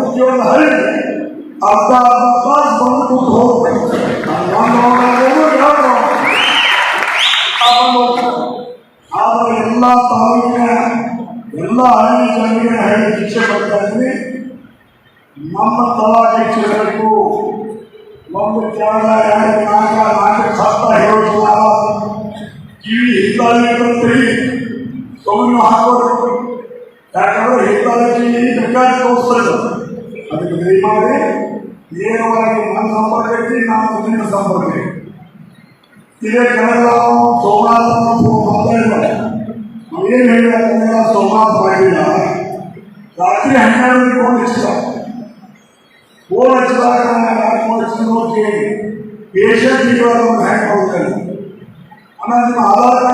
ఉద్యోగ హరి అంతా బంధు ಆದರೆ ಎಲ್ಲ ತಾಲೂಕಿನ ಎಲ್ಲ ಹಳ್ಳಿ ಜನರಿಗೆ ಹೇಳಿ ಶಿಕ್ಷೆ ಕೊಡ್ತಾ ಇದ್ವಿ. ನಮ್ಮ ತಲಾಟೆಚ್ಚಬೇಕು ಒಂದು ತ್ಯಾಗ ಎರಡು ನಾಲ್ಕ ನಾಲ್ಕು ಸತ್ತ ಹೇಳುತ್ತಿಲ್ಲ ಕಿವಿ ಹಿತ್ತಾಳಿ ಸೌಮ್ಯ ಹಾಕೋದು. ಯಾಕಂದ್ರೆ ಹಿತ್ತಾಳೆ ಬೇಕಾದ್ರೆ ತೋರಿಸ್ತದೆ ಅದಕ್ಕೆ ದಯಮಾಡಿ ನೇರವಾಗಿ ನನ್ನ ಸಂಪರ್ಕ ಐತಿ ನಾನು ಮುಂದಿನ ಸಂಪರ್ಕ. ಐತಿ. ಇದೇ ಕನ್ನಡ ಸೋಮನಾಥ ಮಾತಾಡಿದ್ದಾರೆ ನಾವೇನು ಹೇಳಿದ ಕನ್ನಡ ಸೋಮನಾಥ ಮಾಡಿಲ್ಲ ರಾತ್ರಿ ಹನ್ನೆರಡಕ್ಕೆ ಫೋನ್ ಹಚ್ಚಿದ ಫೋನ್ ಹಚ್ಚಿದಾಗ ನಾನು ಫೋನ್ ಹಚ್ಚಿದ ನೋಡಿ ಪೇಷಂಟ್ ಇವಾಗ ಒಂದು ಹ್ಯಾಂಗ್ ಹೋಗ್ತಾರೆ ಆಮೇಲೆ ನಿಮ್ಮ ಆಧಾರ್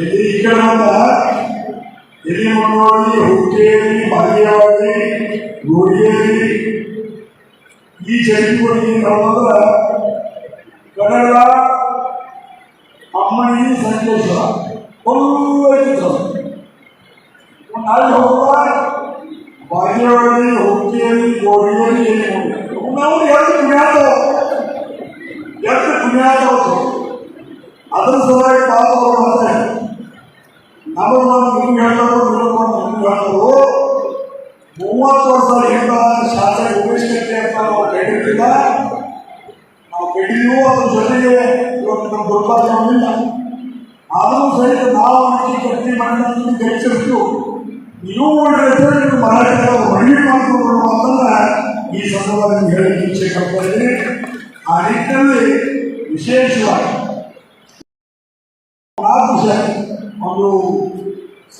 ಎಲ್ಲಿ ಈ ಕಡೆ ಬಂದ ಎಲ್ಲಿ ಮಣ್ಣೋಳಿ ಹುಕ್ಕೇರಿ ಬಾಗೇವಾಡಿ ಗೋಡಿಯೇರಿ ಈ ಜೈಪುರಿಗೆ ನಾವಂದ್ರ ಕನ್ನಡ ಅಮ್ಮನಿ ಸಂಕೇಶ್ವರ ಒಳ್ಳೆಯ ಅಲ್ಲಿ ಹೋಗುವ ಬಾಗೇವಾಡಿ ಹುಕ್ಕೇರಿ ಗೋಡಿಯೇರಿ ಎಲ್ಲಿ ಹೋಗ್ಬೇಕು ನಾವು ಎರಡು ಪುಣ್ಯಾತ ಎರಡು ಪುಣ್ಯಾತ ಅದ್ರ ಸಲುವಾಗಿ ಪಾಪ ಅವರು ಮಾಡ್ತಾರೆ ನಮಗೆ ಒಂದು ನಿಮ್ಗೆ ಹೇಳ್ತಾರೆ ಮೂವತ್ತು ವರ್ಷ ಹಿಂದ ಶಾಸಕ ಅಂತ ನಾವು ಕೇಳಿರ್ತಿಲ್ಲ ನಾವು ಅದ್ರ ಜೊತೆಗೆ ಇವತ್ತು ಆದರೂ ಸಹಿತ ನಾವು ಅದಕ್ಕೆ ಕಟ್ಟಿ ಮಾಡಿದ ಗಳಿಸಿರ್ತು ನೀವು ಮಾಡಿದ್ರೆ ನೀವು ಮರಾಠಿಗಳ ಮಹಿಳೆ ಮಾಡ್ಕೊಂಡು ಈ ಸಂದರ್ಭದಲ್ಲಿ ಹೇಳಲಿಕ್ಕೆ ಇಚ್ಛೆ ಪಡ್ತಾ ಆ ನಿಟ್ಟಿನಲ್ಲಿ ವಿಶೇಷವಾಗಿ ಒಂದು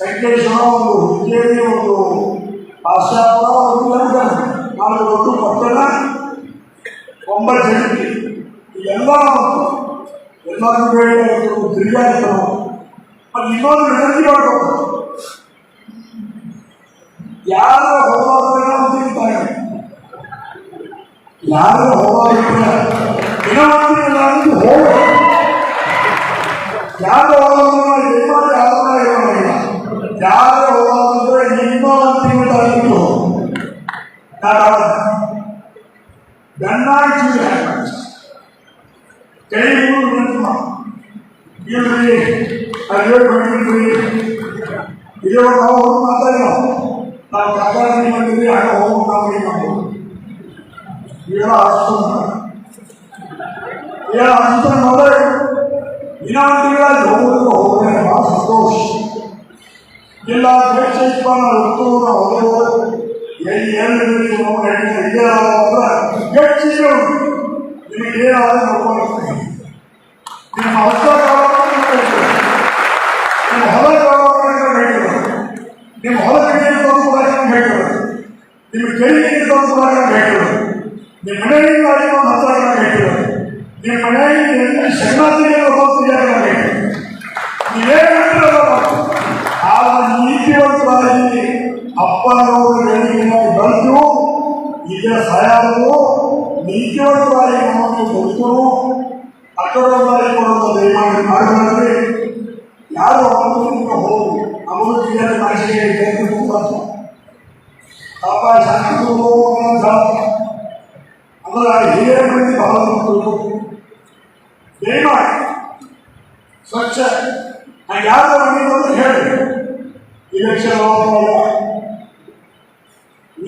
ಸಂಕೇಶ್ವರ ಒಂದು ಹುಕ್ಕೇರಿ ಒಂದು ಆಶಾಪುರ ಒಂದು ಲಂಡನ್ ನಾಲ್ಕು ದೊಡ್ಡ ಪಟ್ಟಣ ಒಂಬತ್ತು ಜನಕ್ಕೆ ಎಲ್ಲ ಎಲ್ಲರಿಗೂ ಬೇಡ ತಿರುಗಾಡ್ತಾರೆ ಅದು ಇನ್ನೊಂದು ವಿನಂತಿ ಮಾಡಬೇಕು ಯಾರ ಹೋರಾಟ ತಿಂತಾರೆ ಯಾರ ಹೋರಾಟ ವಿನಂತಿ ಇಲ್ಲ ಹೋಗ ಯಾರು ಇರೋದಿಲ್ಲ ಯಾರು ಹೋಗೋದಂದ್ರೆ ನಿಮ್ಮ ಅಂತಿಮ ತಾರೀಕು. ಗನ್ನಾಗಿ ಚೂರಿ ಕೈ ಮೂರು ನಿಂತು ಇಲ್ರಿ, ಅದೇ ಬಂದಿದ್ರಿ ಇದೇ ನಾವು ಹೋಗಿ ಮಾತಾಡಿಲ್ಲ ನಾವು ಕಾಕಾಡಿ ಮಾಡಿದ್ರಿ ಆಗ ಹೋಗಿ ನಾವು ಏನು ಮಾಡ್ಬೋದು ಏನೋ ಅಷ್ಟು ಏನೋ ಅಂತ ನೋಡಿ ಹೋಗೋದು ಹೋಗೋದೇ ಬಹಳ ಸಂತೋಷ. ಇಲ್ಲ ದ್ವೇಷ ಇಪ್ಪನ್ನ ಹುಟ್ಟುವ ಹೋಗೋದು ಎಲ್ಲಿ ಎಲ್ಲಿ ನಾವು ಇದೇ ಅಂದ್ರೆ ಹೆಚ್ಚಿಗೆ ಉಂಟು ನಿಮಗೆ ಏನಾದರೂ ನೋಡ್ಕೊಂಡು ನಿಮ್ಮ ಹೊಸ ನಿಮ್ಮ ಹೊಲ ಹೇಳ್ತಾರೆ ನಿಮ್ಮ ಹೊಲಕ್ಕೆ ತಂದು ಕೂಡ ಹೇಳ್ತಾರೆ ನಿಮ್ಮ ಕೈಗೆ ತಂದು ಕೂಡ ಹೇಳ್ತಾರೆ ನಿಮ್ಮ ಮನೆಯಿಂದ ಅಡಿಗೆ ಹತ್ರ ಹೇಳ್ತಾರೆ ನಿಮ್ಮ ಮನೆಯಲ್ಲಿ ಎಲ್ಲಿ ಅಪ್ಪನವರು ಎಲ್ಲಿಗೆ ಬಂದು ಈಗ ಸಾಯಲು ನಿಜವಾದ ಬಾರಿ ಮತ್ತು ಮುಗಿಸಲು ಅಕ್ಕದ ಬಾರಿ ಕೊಡೋದು ದಯಮಾಡಿ ಮಾಡಬೇಡಿ ಯಾರು ಅಮೃತಕ್ಕೆ ಹೋಗಿ ಅಮೃತಿಯ ಭಾಷೆಗೆ ತೆಗೆದುಕೊಂಡು ಪಾಪ ಶಾಂತಿ ಅಂದ್ರೆ ಹಿರಿಯ ಮಂದಿ ಭಾವನೆಗಳು ದಯಮಾಡಿ ಸ್ವಚ್ಛ ಯಾರು ಹೇಳಿ ಇಲೆಕ್ಷನ್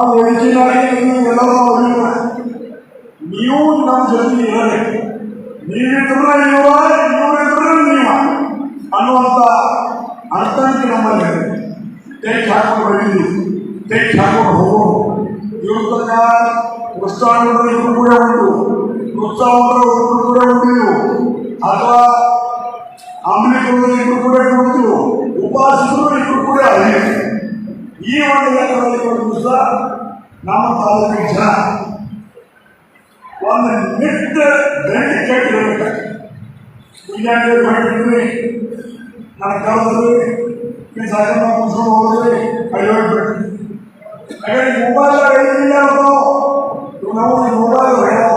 ಹೋಗೋದು ನಾವು ಎಲ್ಲರೂ ಹೊಡಿಯೋಣ ನೀವು ನಮ್ಮ ಜೊತೆ ಇರಬೇಕು ನೀವಿದ್ರೆ ನೀವ ನೀವಿದ್ರೆ ನೀವ ಅನ್ನುವಂಥ ಅರ್ಥಕ್ಕೆ ನಮ್ಮಲ್ಲಿ. ತೆಗೆದು ಹಾಕೊಂಡು ಬಂದಿದ್ದೀವಿ ತೆಗೆದು ಹಾಕೊಂಡು ಹೋಗೋದು ಇವ್ರ ತನಕ ಉತ್ಸಾಹಗಳು ಇವರು ಕೂಡ ಉಂಟು. ಉತ್ಸಾಹಗಳು ಇವರು ಕೂಡ ಉಂಟು. ಅಥವಾ ಅಂಬಲಿಗಳು ಇವರು ಕೂಡ ಉಂಟು. ಉಪಾಸಕರು ಇವರು ಕೂಡ ಅದೇ ಈ ಒಂದು ಲೆಕ್ಕದಲ್ಲಿ ಒಂದು ದಿವಸ ನಮ್ಮ ತಾಲೂಕಿನ ಜನ ಒಂದು ನಿಟ್ಟ ಗಂಟೆ ಕೇಳಿರ್ಬೇಕು ವಿಜ್ಞಾನ ಮಾಡಿದ್ವಿ ನಾನು ಕಳೆದ್ರಿ ಈ ಸಾಗರ ಮುಗಿಸ್ಕೊಂಡು ಹೋದ್ರಿ ಅಯ್ಯೋಡ್ಬಿಟ್ಟು ಹಾಗಾಗಿ ಮೊಬೈಲ್ ಐದಿಲ್ಲ ನಾವು ಮೊಬೈಲ್ ಹೇಳೋದ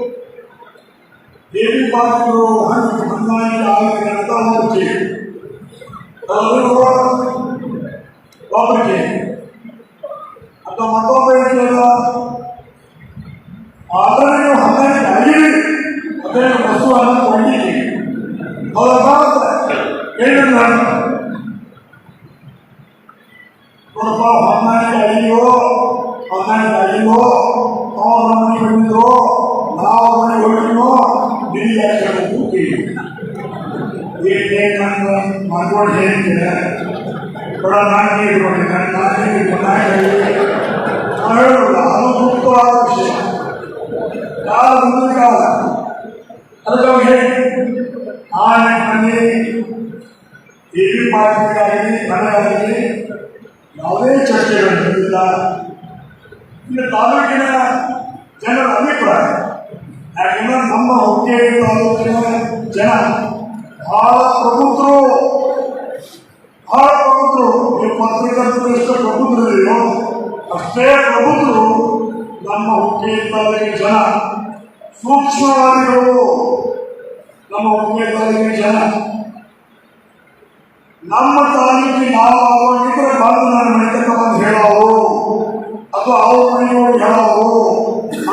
ದೇವಿ ಪಾತ್ರರು ಹಣ್ಣು ಹೊಂದಾಣಿಕೆ ಆಗಬೇಕು ಅಂತ ಒಂದು ಕೇಳಿ ಅವರು ಒಬ್ಬರಿಗೆ ಅಥವಾ ಮತ್ತೊಬ್ಬ ಹೇಳ್ತಿಲ್ಲ ಆದರೆ ನೀವು ಹೊಂದಾಣಿಕೆ ಆಗಿರಿ ಅದೇ ವಸ್ತುವನ್ನು ಕೊಂಡಿದ್ದೀರಿ ಅವರ ಭಾರತ ಹೇಳಿದ್ರು ನಾನು ನೋಡಪ್ಪ ಹೊಂದಾಣಿಕೆ ಆಗಿಯೋ ಹೊಂದಾಣಿಕೆ ಆಗಿಯೋ ಅವ್ರ ಮನೆ ಬಂದಿದ್ರು ನಾವು ಮನೆ ಹೊರಟಿನೋ ನಿಮಗೆ ಕೇಳಿ ಏನ್ ನಾನು ಮಾಡ್ಕೊಂಡು ಹೇಳ್ತೀನಿ ಕೂಡ ನಾನು ಇಟ್ಕೊಂಡು ನಾನು ಇಟ್ಕೊಂಡು ಹೇಳಲ್ಲ ಅದು ಮುಖ್ಯವಾದ ವಿಷಯ ಕಾಲ ಮುಂದಿನ ಕಾಲ ಅದಕ್ಕೆ ಅವ್ರು ಹೇಳಿ ಆ ನಿಟ್ಟಿನಲ್ಲಿ ಟಿವಿ ಪಾರ್ಟಿಗಾಗಲಿ ನನಗಾಗಲಿ ಯಾವುದೇ ಚರ್ಚೆಗಳು ನಡೆದಿಲ್ಲ ಇನ್ನು ತಾಲೂಕಿನ ಜನರ ಅಭಿಪ್ರಾಯ ಯಾಕಂದ್ರೆ ನಮ್ಮ ಹುಕ್ಕೇರಿ ಜನ ಬಹಳ ಪ್ರಬುದ್ಧರು. ಬಹಳ ಪ್ರಬುದ್ಧರು. ನೀವು ಪತ್ರಿಕರ್ತರು ಎಷ್ಟು ಪ್ರಬುದ್ಧರಿದೆಯೋ ಅಷ್ಟೇ ಪ್ರಬುದ್ಧರು ನಮ್ಮ ಹುಕ್ಕೇರಿ ಜನ. ಸೂಕ್ಷ್ಮವಾದಿಗಳು ನಮ್ಮ ಹುಕ್ಕೇರಿ ಜನ. ನಮ್ಮ ತಾಲೂಕಿಗೆ ನಾವು ಆವಾಗಿದ್ರೆ ಬಂದು ನಾನು ಮನೆ ಬಂದು ಹೇಳೋರು ಅಥವಾ ಅವ್ರ. ಮನೆಯವರು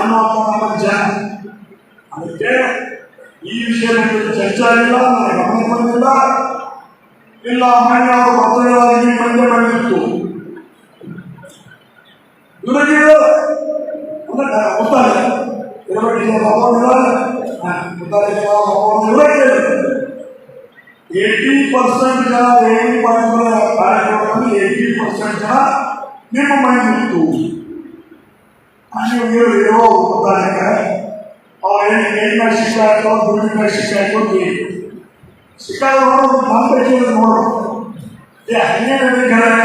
ಅನ್ನುವಂಥ ನಮ್ಮ ಜನ ಈ ವಿಷಯದ ಬಗ್ಗೆ ಚರ್ಚೆ ಆಗಿಲ್ಲ ನನಗೆ ಗಮನ ಬಂದಿಲ್ಲ. ಇಲ್ಲ ಮನೆ ಅವರು ಪತ್ರಗಳಲ್ಲಿ ಮಂದೆ ಬಂದಿತ್ತು. ಇವರಿಗೆ ಗೊತ್ತಾಗ ಇವರಿಗೆ ಪರ್ಸೆಂಟ್ ಜನ ಏಯ್ಟಿ ಪಾಯಿಂಟ್ ಕಾರ್ಯಕ್ರಮದಲ್ಲಿ ಏಯ್ಟಿ ಪರ್ಸೆಂಟ್ ಜನ ನಿಮ್ಮ ಮನೆ ಇತ್ತು ನೀವು ಇರೋ ಗೊತ್ತಾಗ اور انجینئرنگ کا شکایت ہو بلڈنگ شکایت ہوتی ہے شکایت مانتے یہ کر رہے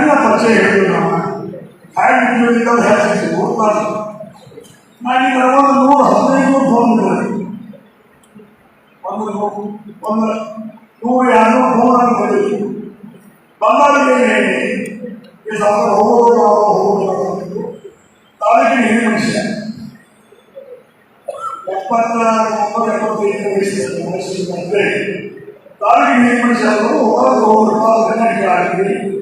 نہ ہیں جو نام ہے ہے کو نو یادوں بھی نہیں ہے۔ یہ పట్టణాలు ఎక్కడ పోయి తాలూకు నిర్మించారు ఒక రూపాయలు కట్టి